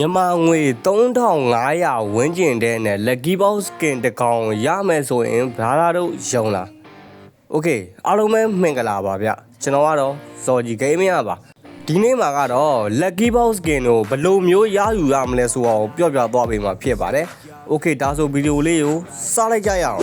မြန်မာငွေ3500ဝန်းကျင်တဲ့နဲ့ lucky box skin တစ်ကောင်ရမယ်ဆိုရင်ဘာသာတို့ယုံလား Okay အားလုံးပဲမင်္ဂလာပါဗျကျွန်တော်ကတော့ဇော်ကြီးဂိမ်းမရပါဒီနေ့မှာကတော့ lucky box skin ကိုဘယ်လိုမျိုးရယူရမလဲဆိုတော့ပြောပြသွားပေးမှာဖြစ်ပါတယ် Okay ဒါဆိုဗီဒီယိုလေးကိုစလိုက်ကြရအောင်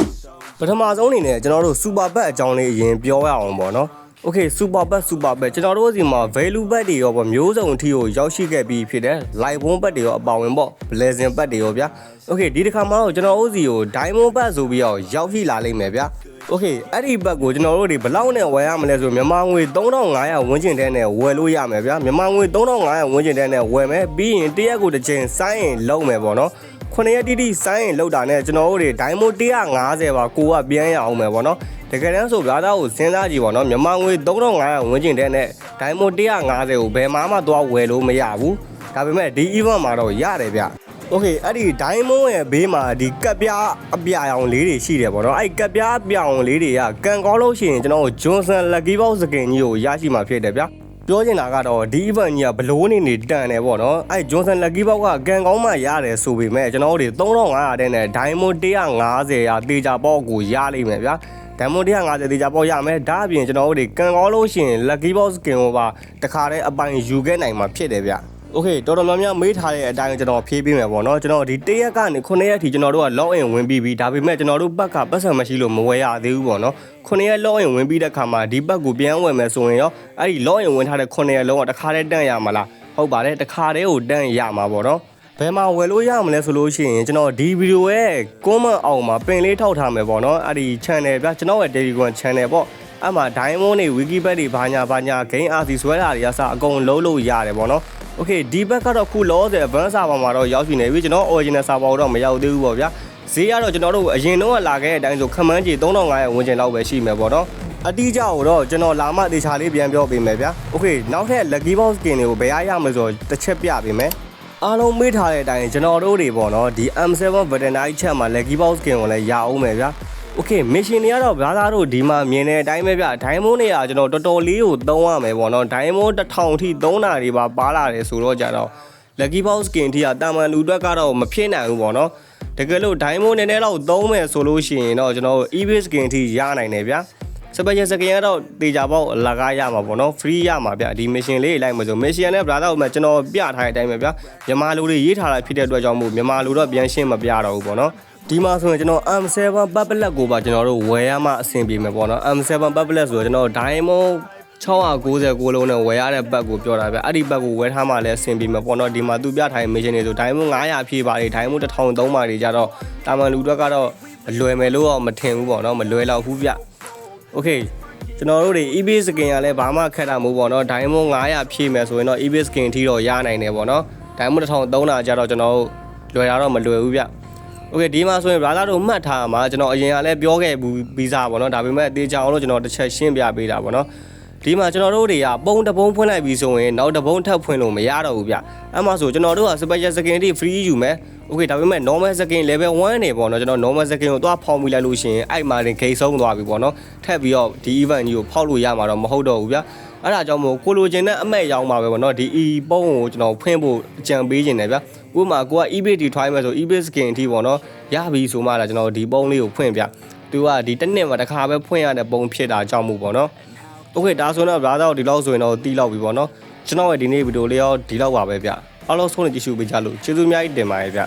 ပထမဆုံးအနေနဲ့ကျွန်တော်တို့ super bet အကြောင်းလေးအရင်ပြောရအောင်ပေါ့နော် Okay super bet super bet ကျွန်တော်တို့စီမှာ value bet တွေရောပေါ့မျိုးစုံအထိကိုရောက်ရှိခဲ့ပြီးဖြစ်တယ် live bone bet တွေရောအပါဝင်ပေါ့ blazing bet တွေရောဗျာ Okay ဒီတစ်ခါမှာတော့ကျွန်တော်တို့စီကို diamond bet ဆိုပြီးတော့ရောက်ရှိလာလိမ့်မယ်ဗျာ Okay အဲ့ဒီဘက်ကိုကျွန်တော်တို့တွေဘယ်လောက်နဲ့ဝယ်ရမလဲဆိုမြန်မာငွေ3500ဝန်းကျင်တဲ့နဲ့ဝယ်လို့ရမယ်ဗျာမြန်မာငွေ3500ဝန်းကျင်တဲ့နဲ့ဝယ်မယ်ပြီးရင်တရက်ကိုတစ်ချိန်စိုင်းရင်လုံးမယ်ပေါ့နော်ခုနှစ်ရက်တိတိစိုင်းရင်လောက်တာနဲ့ကျွန်တော်တို့တွေ diamond 150ပါကိုကပြန်ရအောင်မယ်ပေါ့နော် တကယ်တမ်းဆိုဗျာသားကိုစဉ်းစားကြည့်ပေါ့နော်မြန်မာငွေ3500ဝန်းကျင်တဲ့နဲ့ diamond 150ကိုဘယ်မှမသွားဝယ်လို့မရဘူးဒါပေမဲ့ဒီ event မှာတော့ရတယ်ဗျโอเคအဲ့ဒီ diamond ရဲ့ဘေးမှာဒီကပ်ပြားအပြာရောင်လေးတွေရှိတယ်ပေါ့နော်အဲ့ကပ်ပြားအပြာရောင်လေးတွေကကန်ကောင်းလို့ရှိရင်ကျွန်တော်တို့ Johnson Lucky Box စကင်ကြီးကိုရရှိမှာဖြစ်တယ်ဗျာပြောချင်တာကတော့ဒီ event ကြီးကဘလို့နေနေတန်တယ်ပေါ့နော်အဲ့ Johnson Lucky Box ကကန်ကောင်းမှရတယ်ဆိုပေမဲ့ကျွန်တော်တို့3500တဲ့နဲ့ Diamond 150ရာတေချာပေါက်ကိုရလိမ့်မယ်ဗျာ Diamond 150တေချာပေါက်ရမယ်ဒါအပြင်ကျွန်တော်တို့တွေကန်ကောင်းလို့ရှိရင် Lucky Box skin ကိုပါတခါတည်းအပိုင်ယူခဲ့နိုင်မှာဖြစ်တယ်ဗျโอเคတော်တော်များများမေးထားတဲ့အတိုင်းကျွန်တော်ဖြေးပေးမယ်ပေါ့နော်ကျွန်တော်ဒီ၁ရက်ကနေ9ရက်ထိကျွန်တော်တို့က log in ဝင်ပြီးပြီဒါပေမဲ့ကျွန်တော်တို့ဘက်ကပတ်စံမရှိလို့မဝယ်ရသေးဘူးပေါ့နော်9ရက် log in ဝင်ပြီးတဲ့ခါမှာဒီဘက်ကိုပြန်ဝယ်မယ်ဆိုရင်ရောအဲ့ဒီ log in ဝင်ထားတဲ့9ရက်လုံးကတစ်ခါတည်းတန့်ရမှာလားဟုတ်ပါတယ်တစ်ခါတည်းကိုတန့်ရမှာပေါ့နော် ဘယ်မှာဝယ်လို့ရမလဲဆိုလို့ရှိရင်ကျွန်တော်ဒီဗီဒီယိုရဲ့ comment အောက်မှာပင်လေးထောက်ထားမယ်ပေါ့နော်အဲ့ဒီ channel ပြကျွန်တော်ရဲ့ Telegram channel ပေါ့အဲ့မှာ diamond တွေ wikiped တွေဘာညာဘာညာ game RC ဆွဲတာတွေကစအကုန်လုံးလို့ရတယ်ပေါ့နော် Okay ဒီဘက်ကတော့ခုလောဆယ် advanced server မှာတော့ရောက်ရှိနေပြီကျွန်တော် original server တော့မရောက်သေးဘူးပေါ့ဗျာဈေးကတော့ကျွန်တော်တို့အရင်တော့လာခဲ့တဲ့အတိုင်းဆိုခမန်းကြီး3500ဝန်းကျင်လောက်ပဲရှိမယ်ပေါ့နော်အတိအကျကိုတော့ကျွန်တော်လာမှတေချာလေးပြန်ပြောပေးမယ်ဗျာ Okay နောက်ထပ် lucky box skin တွေကိုဘယ်ရရမလဲဆိုတော့တစ်ချက်ပြပေးမယ် အားလုံးမေးထားတဲ့အတိုင်းကျွန်တော်တို့တွေပေါ့နော်ဒီ M7 veterinary chat မှာ lucky box skin ကိုလည်းရအောင်မယ်ဗျာ โอเคမရှင်တွေကတော့ဘာသာတို့ဒီမှာမြင်တဲ့အတိုင်းပဲဗျဒိုင်းမွန်းတွေကကျွန်တော်တော်တော်လေးကိုသုံးရမယ်ပေါ့နော်ဒိုင်းမွန်းတစ်ထောင်ထိသုံးတာတွေပါပါလာတယ်ဆိုတော့ကြတော့ lucky box skin ထိကတာမန်လူအတွက်ကတော့မဖြစ်နိုင်ဘူးပေါ့နော်တကယ်လို့ဒိုင်းမွန်းနည်းနည်းတော့သုံးမယ်ဆိုလို့ရှိရင်တော့ကျွန်တော် ebay skin ထိရနိုင်တယ်ဗျ စပယ်စကင်ကတော့တေချာပေါက်အလကားရမှာပေါ့နော် free ရမှာဗျဒီ mission လေးလိုက်မှာဆို mission နဲ့ brother ကိုမှကျွန်တော်ပြထားတဲ့အတိုင်းပဲဗျမြန်မာလူတွေရေးထားတာဖြစ်တဲ့အတွက်ကြောင့်မို့မြန်မာလူတော့ပြန်ရှင်းမပြတော့ဘူးပေါ့နော်ဒီမှာဆိုရင်ကျွန်တော် M7 ပတ်ပလက်ကိုပါကျွန်တော်တို့ဝယ်ရမှအဆင်ပြေမယ်ပေါ့နော် M7 ပတ်ပလက်ဆိုတော့ကျွန်တော် Diamond 696လုံးနဲ့ဝယ်ရတဲ့ဘက်ကိုပြောတာဗျအဲ့ဒီဘက်ကိုဝယ်ထားမှလည်းအဆင်ပြေမယ်ပေါ့နော်ဒီမှာသူပြထားတဲ့ mission တွေဆို Diamond 900ဖြည့်ပါတယ် Diamond 1003ပါတွေကြတော့တာမန်လူတွေကတော့မလွယ်မယ်လို့တော့မထင်ဘူးပေါ့နော်မလွယ်တော့ဘူးဗျ Okay ကျွန်တော်တို့တွေ EB skin ကလည်းဘာမှခက်တာမဟုတ်ပေါ့နော် Diamond 900ဖြည့်မယ်ဆိုရင်တော့ EB skin ထီတော့ရနိုင်တယ်ပေါ့နော် Diamond 1003တာကြတော့ကျွန်တော်တို့လွယ်တာတော့မလွယ်ဘူးဗျ โอเคဒီမှာဆိုရင် brother တို့မှတ်ထားမှာကျွန်တော်အရင်ကလည်းပြောခဲ့ဘူးဗီဇာပေါ့နော်ဒါပေမဲ့အသေးချောင်းလို့ကျွန်တော်တစ်ချက်ရှင်းပြပေးတာပေါ့နော် ဒီမှာကျွန်တော်တို့တွေကပုံတပုံဖွင့်လိုက်ပြီဆိုရင်နောက်တပုံထပ်ဖွင့်လို့မရတော့ဘူးဗျအဲ့မှာဆိုကျွန်တော်တို့က special skin တွေ free ယူမယ် okay ဒါပေမဲ့ normal skin level 1နေပေါ့နော်ကျွန်တော် normal skin ကိုသွားဖောင်းမိလိုက်လို့ရှိရင်အဲ့မှာတင်ဂိတ်ဆုံးသွားပြီပေါ့နော်ထပ်ပြီးတော့ဒီ event ကြီးကိုဖောက်လို့ရမှာတော့မဟုတ်တော့ဘူးဗျအဲ့ဒါကြောင့်မို့ကိုလိုချင်တဲ့အမဲ့ရောက်မှာပဲပေါ့နော်ဒီ e ပုံကိုကျွန်တော်ဖွင့်ဖို့အကြံပေးခြင်းတယ်ဗျဥပမာကိုက ebay တီထွိုင်းမယ်ဆို ebay skin အထိပေါ့နော်ရပြီဆိုမှလာကျွန်တော်ဒီပုံလေးကိုဖွင့်ဗျသူကဒီတစ်နှစ်မှာတစ်ခါပဲဖွင့်ရတဲ့ပုံဖြစ်တာကြောင့်မို့ပေါ့နော် โอเคဒါဆိုတော့ brother ဒီလောက်ဆိုရင်တော့တီးလောက်ပြီပေါ့နော်ကျွန်တော်ရဲ့ဒီနေ့ဗီဒီယိုလေးရောဒီလောက်ပါပဲဗျအားလုံးဆုံးနေကြည့်ရှုပေးကြလို့ကျေးဇူးအများကြီးတင်ပါတယ်ဗျ